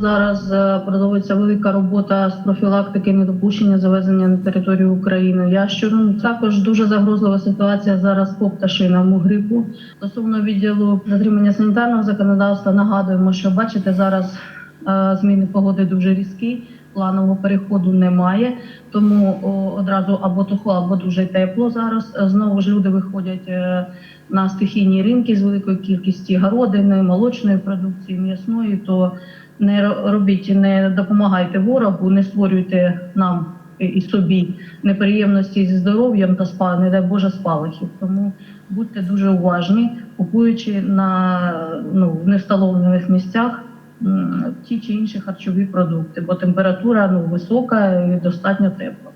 Зараз е, продовжується велика робота з профілактики недопущення завезення на територію України Я що Також дуже загрозлива ситуація зараз по пташиному грипу. Стосовно відділу затримання санітарного законодавства нагадуємо, що бачите зараз зміни погоди дуже різкі. Планового переходу немає, тому одразу або тухло, або дуже тепло зараз. Е, Знову ж люди виходять е, на стихійні ринки з великою кількістю городини, молочної продукції, м'ясної. То не робіть, не допомагайте ворогу, не створюйте нам і- собі неприємності зі здоров'ям та спа, не дай Боже спалахів. Тому будьте дуже уважні, купуючи на ну в невстановлених місцях ті чи інші харчові продукти, бо температура ну висока і достатньо тепла.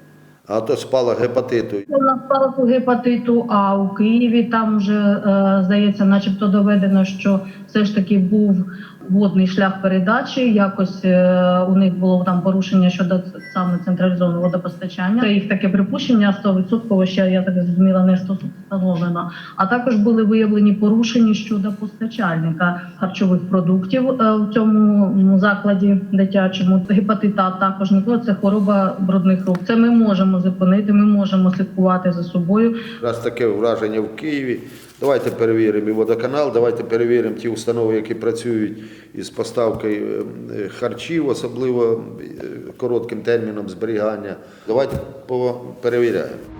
А то спала гепатиту. вона спала по гепатиту, а у Києві там вже е, здається, начебто доведено, що все ж таки був водний шлях передачі. Якось е, у них було там порушення щодо саме централізованого водопостачання. Це їх таке припущення 100% ще я так зрозуміла, не встановлено. А також були виявлені порушення щодо постачальника харчових продуктів е, в цьому закладі дитячому. Гепатита також ніколи це хвороба брудних рук. Це ми можемо зупинити. Ми можемо слідкувати за собою. Раз таке враження в Києві. Давайте перевіримо і водоканал, давайте перевіримо ті установи, які працюють із поставкою е, харчів, особливо е, коротким терміном зберігання. Давайте перевіряємо.